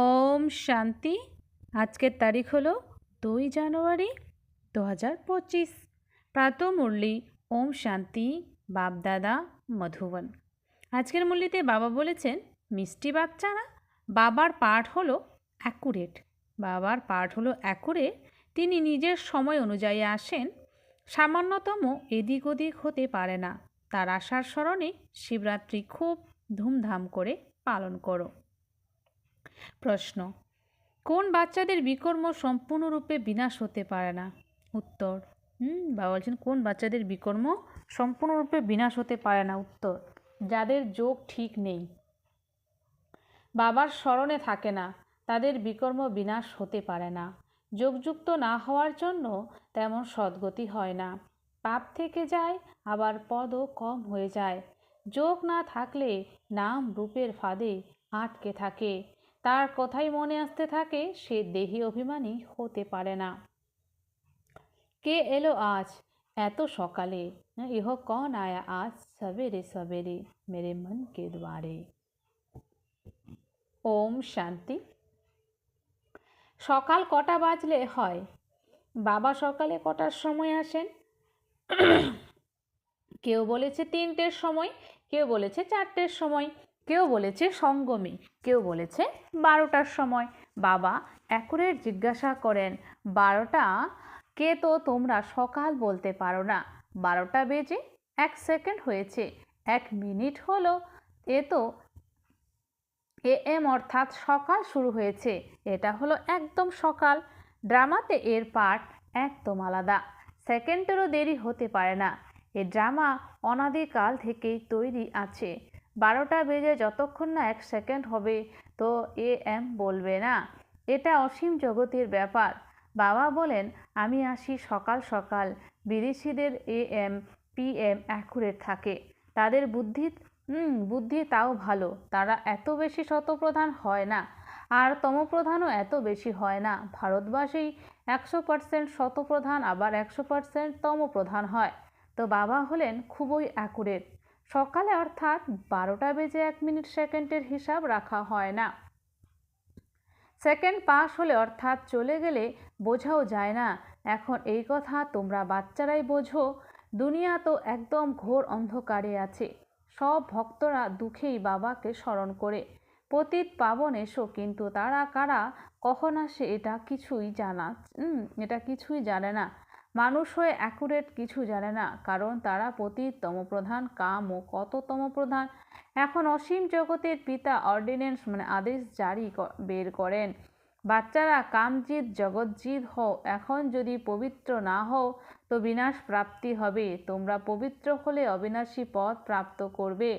ওম শান্তি। আজকের তারিখ হলো দুই জানুয়ারি দু হাজার পঁচিশ। প্রাত মুরলি, ওম শান্তি বাপদাদা মধুবন। আজকের মুরলিতে বাবা বলেছেন, মিষ্টি বাচ্চারা বাবার পাঠ হলো অ্যাকুরেট বাবার পাঠ হলো অ্যাকুরেট তিনি নিজের সময় অনুযায়ী আসেন। সামান্যতম এদিক ওদিক হতে পারে না। তার আসার স্মরণে শিবরাত্রি খুব ধুমধাম করে পালন করো। প্রশ্ন, কোন বাচ্চাদের বিকর্ম সম্পূর্ণরূপে বিনাশ হতে পারে না? উত্তর, হুম বাবা বলছেন কোন বাচ্চাদের বিকর্ম সম্পূর্ণরূপে বিনাশ হতে পারে না? উত্তর, যাদের যোগ ঠিক নেই। বাবার স্মরণে থাকে না, তাদের বিকর্ম বিনাশ হতে পারে না। যোগযুক্ত না হওয়ার জন্য তেমন সদ্গতি হয় না। পাপ থেকে যায়, আবার পদও কম হয়ে যায়। যোগ না থাকলে নাম রূপের ফাঁদে আটকে থাকে। তার কথাই মনে আসতে থাকে, সে দেহি অভিমানী হতে পারে না। কে এলো আজ? এত সকালে। ইহ কন আয়া আজ? সবেরে সবেরে, মেরে মন কে দ্বারে ওম শান্তি। সকাল কটা বাজলে হয়? বাবা সকালে কটার সময় আসেন? কেউ বলেছে তিনটের সময়, কেউ বলেছে চারটের সময়। কেউ বলেছে সঙ্গমী, কেউ বলেছে বারোটার সময়। বাবা অ্যাকুরেট জিজ্ঞাসা করেন, বারোটা? কে তো তোমরা সকাল বলতে পারো না? বারোটা বেজে এক সেকেন্ড হয়েছে, এক মিনিট হলো। এ তো এ এম অর্থাৎ সকাল শুরু হয়েছে, এটা হলো একদম সকাল। ড্রামাতে এর পার্ট একদম আলাদা, সেকেন্ডেরও দেরি হতে পারে না। এ ড্রামা অনাদিকাল থেকেই তৈরি আছে। বারোটা বেজে যতক্ষণ না এক সেকেন্ড হবে, তো এ এম বলবে না। এটা অসীম জগতের ব্যাপার। বাবা বলেন, আমি আসি সকাল সকাল। বিদেশিদের A M, P M accurate থাকে। তাদের বুদ্ধি বুদ্ধি তাও ভালো। তারা এত বেশি শতপ্রধান হয় না। আর তমপ্রধানও এত বেশি হয় না। ভারতবাসী একশো পার্সেন্ট শতপ্রধান, আবার একশো পার্সেন্ট তমপ্রধান হয়। তো বাবা হলেন খুবই অ্যাকুরেট। সকালে অর্থাৎ বারোটা বেজে এক মিনিট সেকেন্ডের হিসাব রাখা হয় না। সেকেন্ড পাস হলে অর্থাৎ চলে গেলে বোঝাও যায় না। এখন এই কথা তোমরা বাচ্চারাই বোঝো। দুনিয়া তো একদম ঘোর অন্ধকারে আছে। সব ভক্তরা দুঃখেই বাবাকে স্মরণ করে। পতিত পাবন এসো, কিন্তু তারা কারা? কখন আসে? এটা কিছুই জানা এটা কিছুই জানে না। মানুষ হয়ে অ্যাকুরেট কিছু জানে না, কারণ তারা পতিতম প্রধান, কাম ও কততম প্রধান। এখন অসীম জগতের পিতা অর্ডিনেন্স মানে আদেশ জারি বের করেন। বাচ্চারা কামজিৎ জগৎজিৎ হও, এখন যদি পবিত্র না হও, তো বিনাশ প্রাপ্তি হবে। তোমরা পবিত্র হলে অবিনাশী পথ প্রাপ্ত করবে।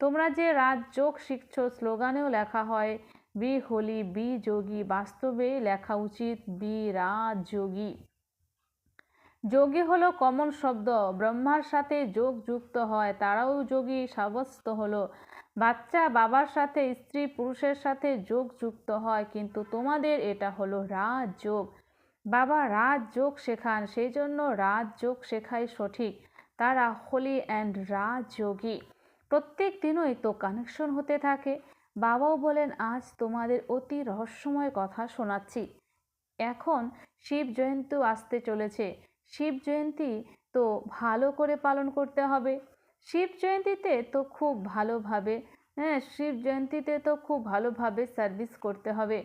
তোমরা যে রাজযোগ শিখছ, স্লোগানেও লেখা হয়, বি হোলি, বি যোগী। বাস্তবে লেখা উচিত, বি রাজযোগী যোগী হলো কমন শব্দ। ব্রহ্মার সাথে যোগ যুক্ত হয়, তারাও যোগী, সাব্যস্ত হলো। বাচ্চা বাবার সাথে, স্ত্রী পুরুষের সাথে যোগ যুক্ত হয়, কিন্তু তোমাদের এটা হলো রাজযোগ বাবা রাজযোগ শেখান, সেই জন্য রাজযোগ শেখাই সঠিক। তারা হোলি অ্যান্ড রাজযোগী প্রত্যেক দিনই তো কানেকশন হতে থাকে। বাবাও বলেন, আজ তোমাদের অতি রহস্যময় কথা শোনাচ্ছি। এখন শিব জয়ন্তী আসতে চলেছে। শিব জয়ন্তী তো ভালো করে পালন করতে হবে। শিব জয়ন্তীতে তো খুব ভালোভাবে হ্যাঁ শিব জয়ন্তীতে তো খুব ভালোভাবে সার্ভিস করতে হবে।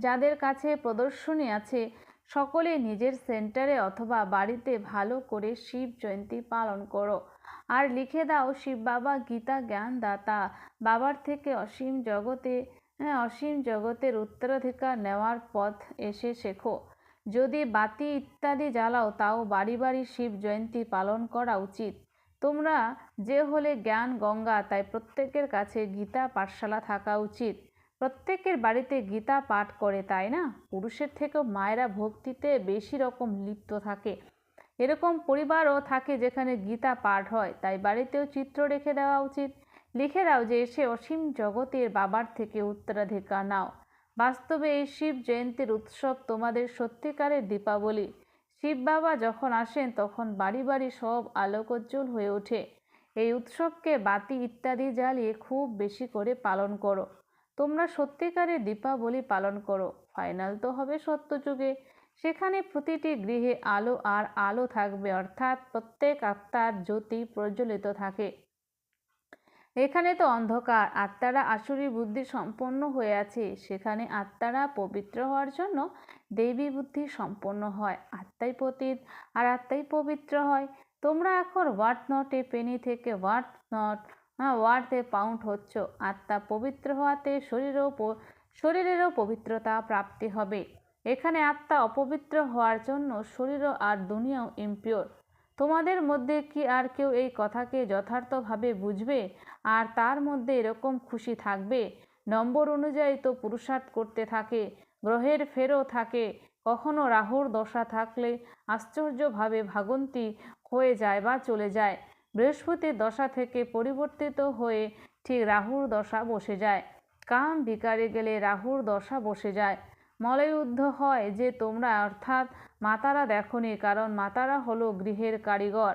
যাদের কাছে প্রদর্শনী আছে, সকলে নিজের সেন্টারে অথবা বাড়িতে ভালো করে শিব জয়ন্তী পালন করো। আর লিখে দাও, শিব বাবা, গীতা জ্ঞান দাতা, বাবার থেকে অসীম জগতে হ্যাঁ অসীম জগতের উত্তরাধিকার নেওয়ার পথ এসে শেখো। যদি বাতি ইত্যাদি জ্বালাও, তাও বাড়ি বাড়ি শিব জয়ন্তী পালন করা উচিত। তোমরা যে হলে জ্ঞান, গঙ্গা, তাই প্রত্যেকের কাছে গীতা পাঠশালা থাকা উচিত। প্রত্যেকের বাড়িতে গীতা পাঠ করে, তাই না? পুরুষের থেকেও মায়েরা ভক্তিতে বেশি রকম লিপ্ত থাকে। এরকম পরিবারও থাকে যেখানে গীতা পাঠ হয়, তাই বাড়িতেও চিত্র রেখে দেওয়া উচিত। লিখে দাও যে, এসে অসীম জগতের বাবার থেকে উত্তরাধিকার নাও। বাস্তবে এই শিব জয়ন্তীর উৎসব তোমাদের সত্যিকারের দীপাবলি। শিব বাবা যখন আসেন, তখন বাড়ি বাড়ি সব আলোকোজ্জ্বল হয়ে ওঠে। এই উৎসবকে বাতি ইত্যাদি জ্বালিয়ে খুব বেশি করে পালন করো। তোমরা সত্যিকারের দীপাবলি পালন করো। ফাইনাল তো হবে সত্যযুগে। সেখানে প্রতিটি গৃহে আলো আর আলো থাকবে, অর্থাৎ প্রত্যেক আত্মার জ্যোতি প্রজ্বলিত থাকে। এখানে তো অন্ধকার, আত্মারা আসুরি বুদ্ধি সম্পন্ন হয়ে আছে। সেখানে আত্মারা পবিত্র হওয়ার জন্য দেবী বুদ্ধি সম্পন্ন হয়। আত্মাই পতীত আর আত্মাই পবিত্র হয়। তোমরা এখন ওয়ার্ড নটে পেনি থেকে ওয়ার্ড নট হ্যাঁ ওয়ার্ডে পাউন্ড হচ্ছ। আত্মা পবিত্র হওয়াতে শরীরও শরীরেরও পবিত্রতা প্রাপ্তি হবে। এখানে আত্মা অপবিত্র হওয়ার জন্য শরীরও আর দুনিয়াও ইম্পিওর তোমাদের মধ্যে কি আর কেউ এই কথাকে যথার্থভাবে বুঝবে? আর তার মধ্যে এরকম খুশি থাকবে? নম্বর অনুযায়ী তো পুরুষার্থ করতে থাকে, গ্রহের ফেরও থাকে। কখনো রাহুর দশা থাকলে আশ্চর্যভাবে ভাগন্তি হয়ে যায় বা চলে যায়। বৃহস্পতির দশা থেকে পরিবর্তিত হয়ে ঠিক রাহুর দশা বসে যায়। কাম বিকারে গেলে রাহুর দশা বসে যায়। মলয়ুদ্ধ হয় যে তোমরা, অর্থাৎ মাতারা দেখনি, কারণ মাতারা হলো গৃহের কারিগর।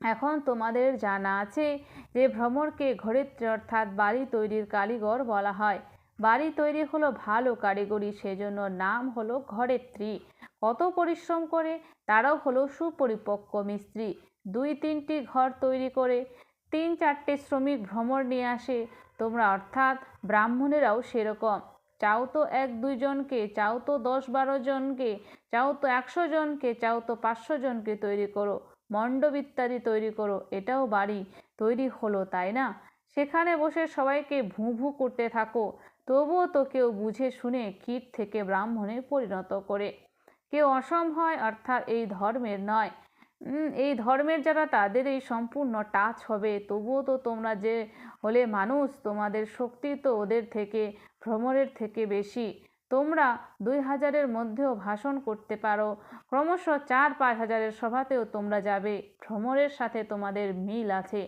এখন তোমাদের জানা আছে যে ভ্রমরকে ঘরেত্রী, অর্থাৎ বাড়ি তৈরির কারিগর বলা হয়। বাড়ি তৈরি হলো ভালো কারিগরি, সেজন্য নাম হলো ঘরেত্রী। কত পরিশ্রম করে, তারাও হলো সুপরিপক্ক মিস্ত্রি। দুই তিনটি ঘর তৈরি করে তিন চারটে শ্রমিক ভ্রমর নিয়ে আসে। তোমরা, অর্থাৎ ব্রাহ্মণেরাও সেরকম। চাও তো এক দুইজনকে চাও তো দশ বারো জনকে, চাও তো একশো জনকে, চাও তো পাঁচশো জনকে তৈরি করো। মণ্ডপ ইত্যাদি তৈরি করো, এটাও বাড়ি তৈরি হলো, তাই না? সেখানে বসে সবাইকে ভু ভু করতে থাকো, তবুও তো কেউ বুঝে শুনে কীট থেকে ব্রাহ্মণে পরিণত করে। কেউ অসম হয় অর্থাৎ এই ধর্মের নয়। এই ধর্মের যারা, তাদের এই সম্পূর্ণ টাচ হবে। তবুও তো তোমরা যে হলে মানুষ, তোমাদের শক্তি তো ওদের থেকে ভ্রমণের থেকে বেশি। তোমরা দুই হাজারের মধ্যেও ভাষণ করতে পারো। ক্রমশ চার, পাঁচ হাজারের সভাতেও তোমরা যাবে। ভ্রমণের সাথে তোমাদের মিল আছে।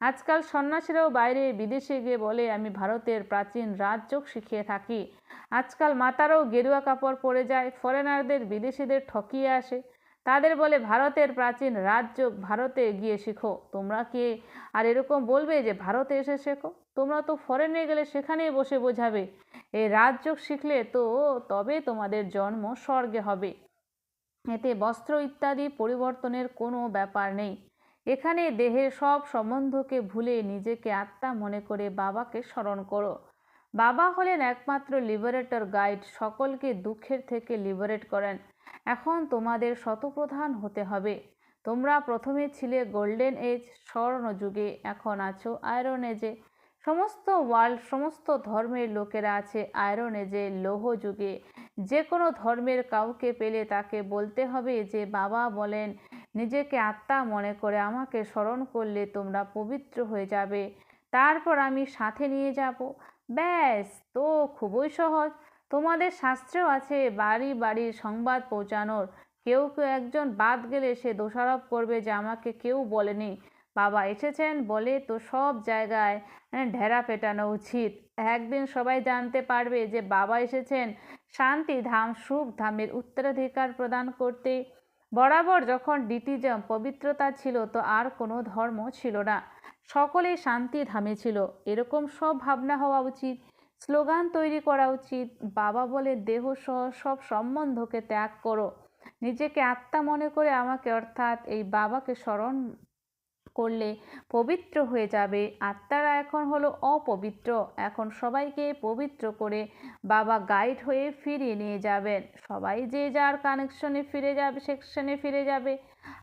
আজকাল সন্ন্যাসীরাও বাইরে, বিদেশে গিয়ে বলে, আমি ভারতের প্রাচীন রাজযোগ শিখিয়ে থাকি। আজকাল মাতারাও গেরুয়া কাপড় পরে যায় ফরেনারদের বিদেশিদের ঠকিয়ে আসে। তাদের বলে, ভারতের প্রাচীন রাজ্য ভারতে গিয়ে শিখো। তোমরা কি? আর এরকম বলবে যে, ভারতে এসে শেখো। তোমরা তো ফরেনে গেলে সেখানেই বসে বোঝাবে। এই রাজযোগ শিখলে তো তবে তোমাদের জন্ম স্বর্গে হবে। এতে বস্ত্র ইত্যাদি পরিবর্তনের কোনো ব্যাপার নেই। এখানে দেহের সব সম্বন্ধকে ভুলে নিজেকে আত্মা মনে করে বাবাকে স্মরণ করো। বাবা হলেন একমাত্র লিবারেটর গাইড সকলকে দুঃখের থেকে লিবারেট করেন। এখন তোমাদের শতপ্রধান হতে হবে। তোমরা প্রথমে ছিলে গোল্ডেন এজ স্বর্ণযুগে। এখন আছো আয়রন এজে সমস্ত ওয়ার্ল্ড সমস্ত ধর্মের লোকেরা আছে আয়রন এজে লৌহ যুগে যে কোনো ধর্মের কাউকে পেলে তাকে বলতে হবে যে, বাবা বলেন, নিজেকে আত্মা মনে করে আমাকে স্মরণ করলে তোমরা পবিত্র হয়ে যাবে। তারপর আমি সাথে নিয়ে যাব। ব্যাস, তো খুবই সহজ। তোমাদের শাস্ত্রেও আছে, বাড়ি বাড়ির সংবাদ পৌঁছানোর। কেউ কেউ একজন বাদ গেলে সে দোষারোপ করবে যে আমাকে কেউ বলেনি। বাবা এসেছেন বলে তো সব জায়গায় ঢেরা পেটানো উচিত। একদিন সবাই জানতে পারবে যে বাবা এসেছেন শান্তি ধাম, সুখ ধামের উত্তরাধিকার প্রদান করতে। বরাবর যখন ডিটিজম পবিত্রতা ছিল তো আর কোনো ধর্ম ছিল না। সকলেই শান্তি ধামে ছিল। এরকম সব ভাবনা হওয়া উচিত। স্লোগান তৈরি করা উচিত, বাবা বলে দেহ সহ সব সম্বন্ধকে ত্যাগ করো। নিজেকে আত্মা মনে করে আমাকে অর্থাৎ এই বাবাকে স্মরণ করলে পবিত্র হয়ে যাবে। আত্মারা এখন হলো অপবিত্র। এখন সবাইকে পবিত্র করে বাবা গাইড হয়ে ফিরিয়ে নিয়ে যাবেন। সবাই যে যার কানেকশনে ফিরে যাবে সেকশনে ফিরে যাবে।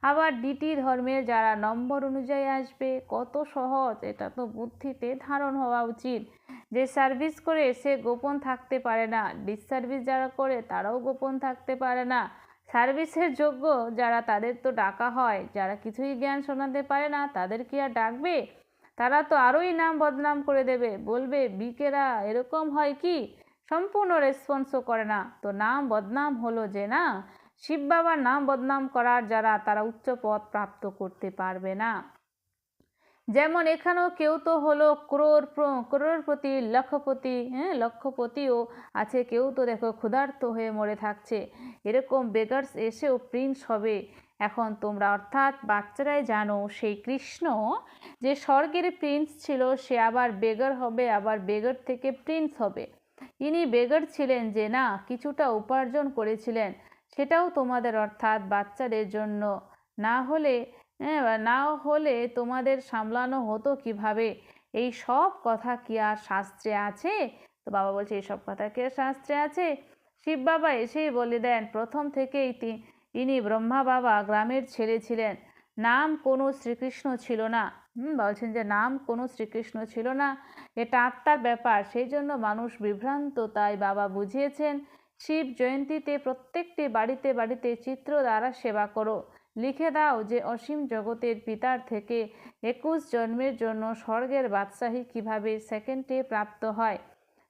আবার ডিটি ধর্মের যারা নম্বর অনুযায়ী আসবে, কত সহজ, এটা তো বুদ্ধিতে ধারণ হওয়া উচিত। যে সার্ভিস করে সে গোপন থাকতে পারে না ডিসসার্ভিস যারা করে তারাও গোপন থাকতে পারে না। সার্ভিসের যোগ্য যারা তাদের তো ডাকা হয়, যারা কিছুই জ্ঞান শোনাতে পারে না তাদের কি আর ডাকবে? তারা তো আরোই নাম বদনাম করে দেবে, বলবে, বিকেরা, এরকম হয় কি? সম্পূর্ণ রেসপন্সও করে না। তো নাম বদনাম হলো যে না, শিব বাবার নাম বদনাম করার যারা তারা উচ্চ পদ প্রাপ্ত করতে পারবে না। যেমন এখানেও কেউ তো হলো ক্রোর ক্রোরপতি লক্ষপতি হ্যাঁ লক্ষপতিও আছে। কেউ তো দেখো ক্ষুধার্ত হয়ে মরে থাকছে। এরকম বেগার্স এসেও প্রিন্স হবে। এখন তোমরা অর্থাৎ বাচ্চারাই জানো সেই কৃষ্ণ, যে স্বর্গের প্রিন্স ছিল, সে আবার বেগার হবে, আবার বেগার থেকে প্রিন্স হবে। ইনি বেগার ছিলেন যে না, কিছুটা উপার্জন করেছিলেন। সেটাও তোমাদের অর্থাৎ বাচ্চাদের জন্য। না হলে হ্যাঁ, না হলে তোমাদের সামলানো হতো কীভাবে? এই সব কথা কি আর শাস্ত্রে আছে? তো বাবা বলছে এইসব কথা কি আর শাস্ত্রে আছে? শিব বাবা এসেই বলে দেন প্রথম থেকেই ইনি ব্রহ্মা বাবা গ্রামের ছেলে ছিলেন। নাম কোনো শ্রীকৃষ্ণ ছিল না। হুম বলছেন যে নাম কোনো শ্রীকৃষ্ণ ছিল না। এটা আত্মার ব্যাপার সেই জন্য মানুষ বিভ্রান্ত তাই বাবা বুঝিয়েছেন শিব জয়ন্তীতে প্রত্যেকটি বাড়িতে বাড়িতে চিত্র দ্বারা সেবা করো। লিখে দাও যে অসীম জগতের পিতার থেকে একুশ জন্মের জন্য স্বর্গের বাদশাহী কীভাবে সেকেন্ডে প্রাপ্ত হয়?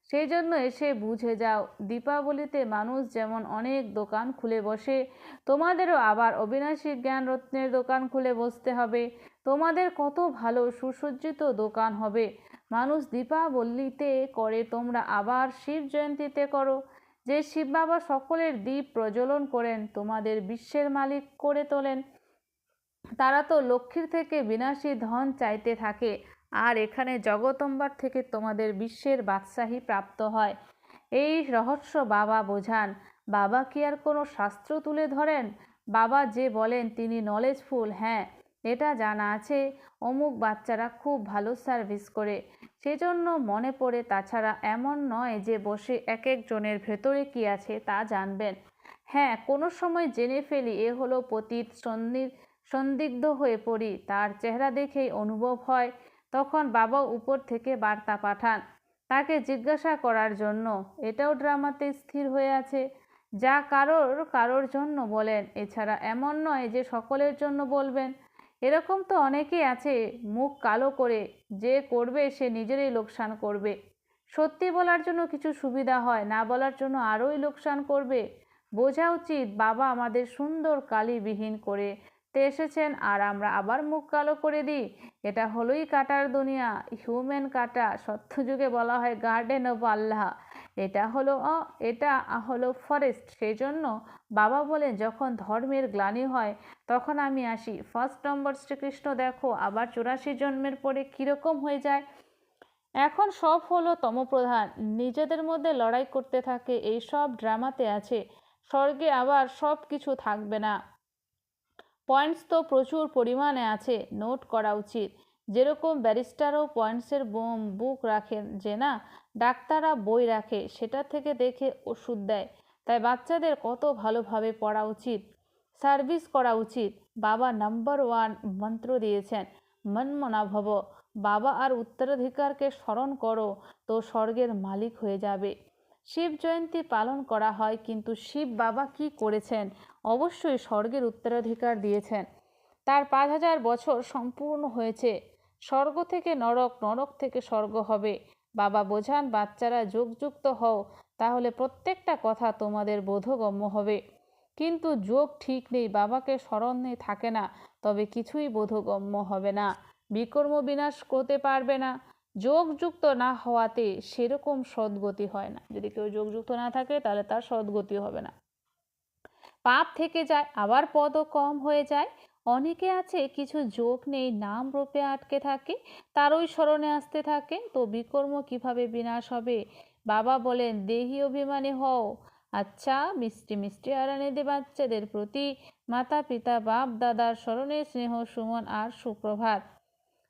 সেই জন্য এসে বুঝে যাও, দীপাবলিতে মানুষ যেমন অনেক দোকান খুলে বসে, তোমাদেরও আবার অবিনাশী জ্ঞান রত্নের দোকান খুলে বসতে হবে। তোমাদের কত ভালো সুসজ্জিত দোকান হবে। মানুষ দীপাবলিতে করে তোমরা আবার শিব জয়ন্তীতে করো। যে শিব বাবা সকলের দ্বীপ প্রজ্বলন করেন, তোমাদের বিশ্বের মালিক করে তোলেন। তারা তো লক্ষ্মীর থেকে বিনাশী ধন চাইতে থাকে, আর এখানে জগতম্বার থেকে তোমাদের বিশ্বের বাদশাহী প্রাপ্ত হয়। এই রহস্য বাবা বোঝান। বাবা কি আর কোনো শাস্ত্র তুলে ধরেন? বাবা যে বলেন, তিনি নলেজফুল হ্যাঁ। এটা জানা আছে। অমুক বাচ্চারা খুব ভালো সার্ভিস করে। সেজন্য মনে পড়ে তাছাড়া এমন নয় যে বসে এক একজনের ভেতরে কি আছে তা জানবেন। হ্যাঁ কোনো সময় জেনে ফেলি এ হলো পতীত সন্দিগ্ধ হয়ে পড়ি। তার চেহারা দেখেই অনুভব হয়। তখন বাবা উপর থেকে বার্তা পাঠান তাকে জিজ্ঞাসা করার জন্য। এটাও ড্রামাতে স্থির হয়ে আছে। যা কারোর কারোর জন্য বলেন। এছাড়া এমন নয় যে সকলের জন্য বলবেন। এরকম তো অনেকেই আছে, মুখ কালো করে যে করবে সে নিজেরই লোকসান করবে। সত্যি বলার জন্য কিছু সুবিধা হয়, না বলার জন্য আরোই লোকসান করবে। বোঝা উচিত, বাবা আমাদের সুন্দর কালিবিহীন করে তে এসেছেন, আর আমরা আবার মুখ কালো করে দিই। এটা হলোই কাটার দুনিয়া হিউম্যান কাটা, সত্যযুগে বলা হয় গার্ডেন অফ আল্লাহ। এটা হলো অ, এটা হলো ফরেস্ট সেই জন্য বাবা বলেন, যখন ধর্মের গ্লানি হয় তখন আমি আসি। ফার্স্ট নম্বর শ্রীকৃষ্ণ, দেখো, আবার চুরাশি জন্মের পরে কীরকম হয়ে যায়? এখন সব হলো তমপ্রধান। নিজেদের মধ্যে লড়াই করতে থাকে, এই সব ড্রামাতে আছে। স্বর্গে আবার সব কিছু থাকবে না। পয়েন্টস তো প্রচুর পরিমাণে আছে, নোট করা উচিত। যেরকম ব্যারিস্টারও পয়েন্টসের বুক রাখেন যে না, ডাক্তাররা বই রাখে, সেটা থেকে দেখে ওষুধ দেয়। তাই বাচ্চাদের কত ভালোভাবে পড়া উচিত। সার্ভিস করা উচিত। বাবা নাম্বার ওয়ান মন্ত্র দিয়েছেন মনমনা ভব। বাবা আর উত্তরাধিকারকে স্মরণ করো, তো স্বর্গের মালিক হয়ে যাবে। শিব জয়ন্তী পালন করা হয়, কিন্তু শিব বাবা কি করেছেন? অবশ্যই স্বর্গের উত্তরাধিকার দিয়েছেন। তার পাঁচ হাজার বছর সম্পূর্ণ হয়েছে। স্বর্গ থেকে নরক নরক থেকে স্বর্গ হবে। বাবা বোঝান, বাচ্চারা যোগযুক্ত হও, তাহলে প্রত্যেকটা কথা তোমাদের বোধগম্য হবে। কিন্তু যোগ ঠিক নেই, বাবাকে স্মরণে থাকে না, তবে কিছুই বোধগম্য হবে না। বিকর্ম বিনাশ করতে পারবে না। যোগযুক্ত না হওয়াতে সেরকম সদ্গতি হয় না। যদি কেউ যোগযুক্ত না থাকে, তাহলে তার সদ্গতি হবে না। পাপ থেকে যায়, আবার পদও কম হয়ে যায়। অনেকে আছে, কিছু যোগ নেই, নাম রূপে আটকে থাকে, তারই স্মরণে আসতে থাকে। তো বিকর্ম কীভাবে বিনাশ হবে? বাবা বলেন, দেহি অভিমানী হও। আচ্ছা মিষ্টি মিষ্টি আরানিদে বাচ্চাদের প্রতি মাতা পিতা, বাপ দাদার স্মরণে স্নেহ, সুমন আর সুপ্রভাত।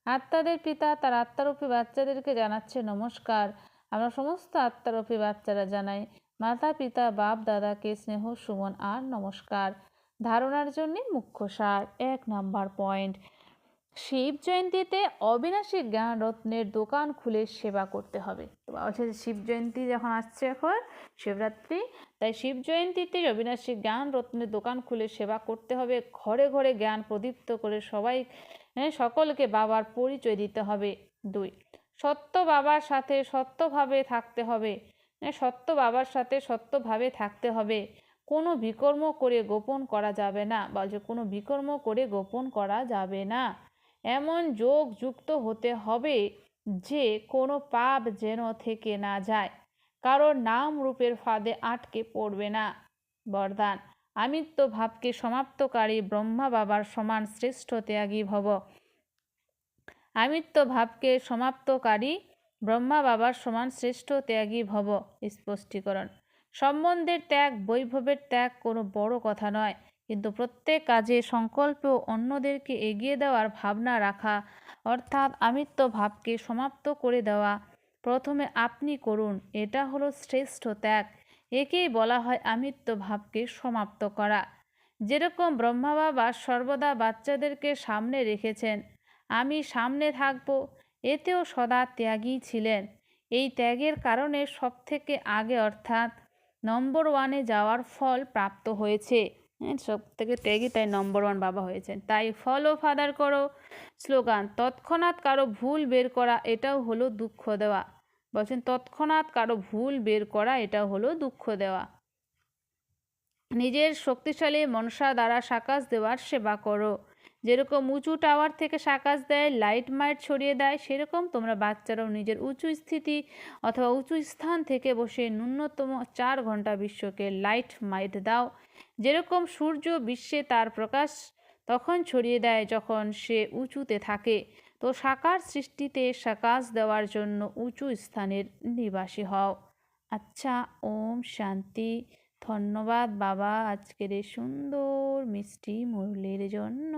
আত্মাদের পিতা তার আত্মারূপী বাচ্চাদেরকে জানাচ্ছে নমস্কার। আমরা সমস্ত আত্মারূপী বাচ্চারা জানাই, মাতা পিতা, বাপ দাদাকে স্নেহ, সুমন আর নমস্কার। ধারণার জন্যে মুখ্য সার, এক নাম্বার পয়েন্ট। শিব জয়ন্তীতে অবিনাশী জ্ঞান রত্নের দোকান খুলে সেবা করতে হবে। তো হচ্ছে শিব জয়ন্তী যখন আসছে এখন শিবরাত্রি তাই শিব জয়ন্তীতে অবিনাশী জ্ঞান রত্নের দোকান খুলে সেবা করতে হবে। ঘরে ঘরে জ্ঞান প্রদীপ্ত করে সবাই হ্যাঁ, সকলকে বাবার পরিচয় দিতে হবে। দুই সত্য বাবার সাথে সত্যভাবে থাকতে হবে। হ্যাঁ, সত্য বাবার সাথে সত্যভাবে থাকতে হবে। কোনো বিকর্ম করে গোপন করা যাবে না। বা যে কোনো বিকর্ম করে গোপন করা যাবে না। এমন যোগ যুক্ত হতে হবে যে কোনো পাপ যেন থেকে না যায়। কারোর নাম রূপের ফাঁদে আটকে পড়বে না। বরদান, আমিত্ব ভাবকে সমাপ্তকারী ব্রহ্মা বাবার সমান শ্রেষ্ঠ ত্যাগী ভব। আমিত্ব ভাবকে সমাপ্তকারী ব্রহ্মা বাবার সমান শ্রেষ্ঠ ত্যাগী ভব। স্পষ্টীকরণ, সম্বন্ধের ত্যাগ, বৈভবের ত্যাগ কোনো বড় কথা নয়। কিন্তু প্রত্যেক কাজে সংকল্প অন্যদেরকে এগিয়ে দেওয়ার ভাবনা রাখা, অর্থাৎ আমিত্ব ভাবকে সমাপ্ত করে দেওয়া, প্রথমে আপনি করুন, এটা হলো শ্রেষ্ঠ ত্যাগ। একেই বলা হয় আমিত্ব ভাবকে সমাপ্ত করা। যেরকম ব্রহ্মা বাবা সর্বদা বাচ্চাদেরকে সামনে রেখেছেন, আমি সামনে থাকব, এতেও সদা ত্যাগী ছিলেন। এই ত্যাগের কারণে সবথেকে আগে অর্থাৎ নম্বর ওয়ানে যাওয়ার ফল প্রাপ্ত হয়েছে। হ্যাঁ সব থেকে ত্যাগী তাই নম্বর ওয়ান বাবা হয়েছেন। তাই ফলো ফাদার করো স্লোগান তৎক্ষণাৎ কারও ভুল বের করা এটাও হলো দুঃখ দেওয়া। বলছেন, তৎক্ষণাৎ কারও ভুল বের করা এটাও হলো দুঃখ দেওয়া। নিজের শক্তিশালী মনসা দ্বারা সাকাশ দেওয়ার সেবা করো। যেরকম উঁচু টাওয়ার থেকে সাকাশ দেয় লাইট মাইট ছড়িয়ে দেয়, সেরকম তোমরা বাচ্চারাও নিজের উঁচু স্থিতি অথবা উঁচু স্থান থেকে বসে ন্যূনতম চার ঘণ্টা বিশ্বকে লাইট মাইট দাও। যেরকম সূর্য বিশ্বে তার প্রকাশ তখন ছড়িয়ে দেয় যখন সে উঁচুতে থাকে, তো সাকার সৃষ্টিতে সাকাশ দেওয়ার জন্য উঁচু স্থানের নিবাসী হও। আচ্ছা ওম শান্তি। ধন্যবাদ বাবা আজকের এই সুন্দর মিষ্টি মুরলির জন্য।